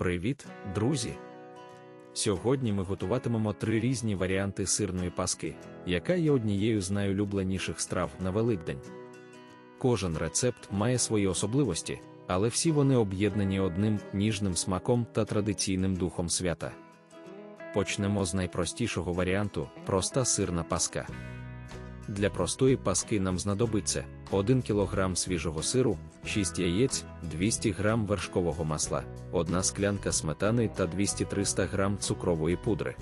Привіт, друзі! Сьогодні ми готуватимемо три різні варіанти сирної паски, яка є однією з найулюбленіших страв на Великдень. Кожен рецепт має свої особливості, але всі вони об'єднані одним ніжним смаком та традиційним духом свята. Почнемо з найпростішого варіанту проста сирна паска. Для простої паски нам знадобиться 1 кг свіжого сиру, 6 яєць, 200 г вершкового масла, 1 склянка сметани та 200-300 г цукрової пудри.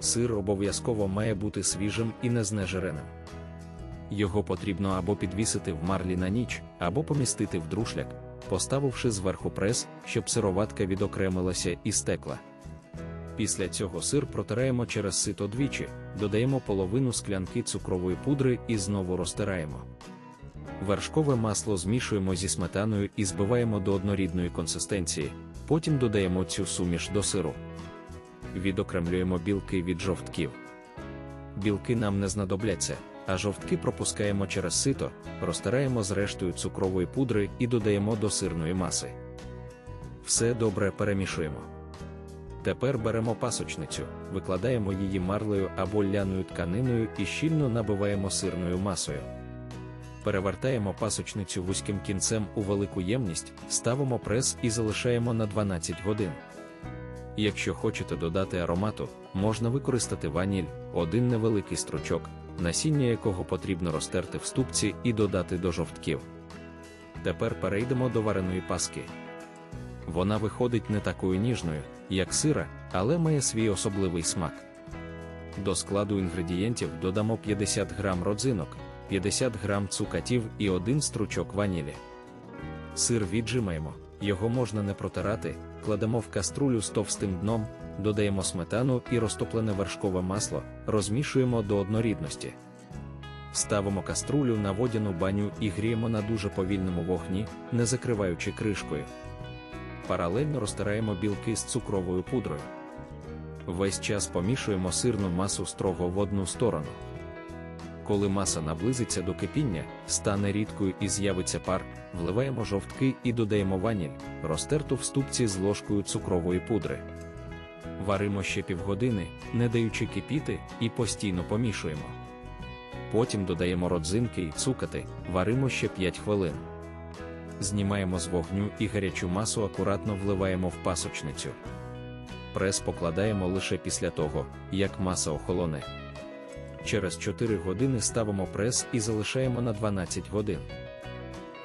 Сир обов'язково має бути свіжим і незнежиреним. Його потрібно або підвісити в марлі на ніч, або помістити в друшляк, поставивши зверху прес, щоб сироватка відокремилася і стекла. Після цього сир протираємо через сито двічі, додаємо половину склянки цукрової пудри і знову розтираємо. Вершкове масло змішуємо зі сметаною і збиваємо до однорідної консистенції, потім додаємо цю суміш до сиру. Відокремлюємо білки від жовтків. Білки нам не знадобляться, а жовтки пропускаємо через сито, розтираємо з рештою цукрової пудри і додаємо до сирної маси. Все добре перемішуємо. Тепер беремо пасочницю, викладаємо її марлею або ляною тканиною і щільно набиваємо сирною масою. Перевертаємо пасочницю вузьким кінцем у велику ємність, ставимо прес і залишаємо на 12 годин. Якщо хочете додати аромату, можна використати ваніль, один невеликий стручок, насіння якого потрібно розтерти в ступці і додати до жовтків. Тепер перейдемо до вареної паски. Вона виходить не такою ніжною, як сира, але має свій особливий смак. До складу інгредієнтів додамо 50 г родзинок, 50 г цукатів і один стручок ванілі. Сир віджимаємо, його можна не протирати, кладемо в каструлю з товстим дном, додаємо сметану і розтоплене вершкове масло, розмішуємо до однорідності. Ставимо каструлю на водяну баню і гріємо на дуже повільному вогні, не закриваючи кришкою. Паралельно розтираємо білки з цукровою пудрою. Весь час помішуємо сирну масу строго в одну сторону. Коли маса наблизиться до кипіння, стане рідкою і з'явиться пар, вливаємо жовтки і додаємо ваніль, розтерту в ступці з ложкою цукрової пудри. Варимо ще півгодини, не даючи кипіти, і постійно помішуємо. Потім додаємо родзинки і цукати, варимо ще 5 хвилин. Знімаємо з вогню і гарячу масу акуратно вливаємо в пасочницю. Прес покладаємо лише після того, як маса охолоне. Через 4 години ставимо прес і залишаємо на 12 годин.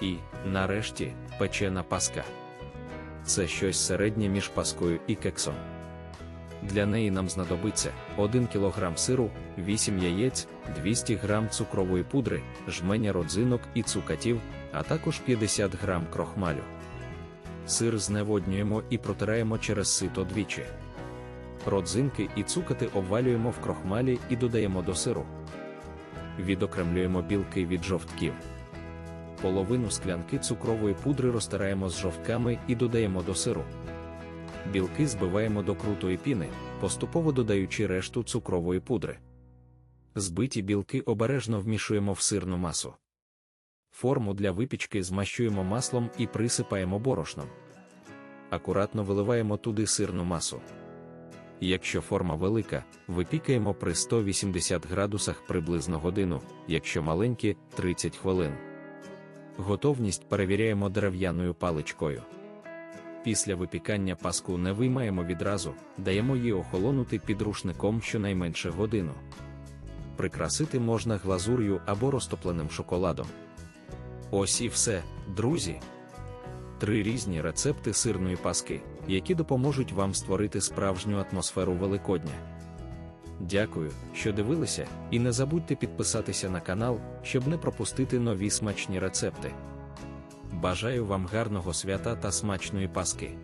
І, нарешті, печена паска. Це щось середнє між паскою і кексом. Для неї нам знадобиться 1 кг сиру, 8 яєць, 200 г цукрової пудри, жменя родзинок і цукатів, а також 50 г крохмалю. Сир зневоднюємо і протираємо через сито двічі. Родзинки і цукати обвалюємо в крохмалі і додаємо до сиру. Відокремлюємо білки від жовтків. Половину склянки цукрової пудри розтираємо з жовтками і додаємо до сиру. Білки збиваємо до крутої піни, поступово додаючи решту цукрової пудри. Збиті білки обережно вмішуємо в сирну масу. Форму для випічки змащуємо маслом і присипаємо борошном. Акуратно виливаємо туди сирну масу. Якщо форма велика, випікаємо при 180 градусах приблизно годину, якщо маленькі 30 хвилин. Готовність перевіряємо дерев'яною паличкою. Після випікання паску не виймаємо відразу, даємо їй охолонути під рушником щонайменше годину. Прикрасити можна глазур'ю або розтопленим шоколадом. Ось і все, друзі. Три різні рецепти сирної паски, які допоможуть вам створити справжню атмосферу Великодня. Дякую, що дивилися, і не забудьте підписатися на канал, щоб не пропустити нові смачні рецепти. Бажаю вам гарного свята та смачної паски!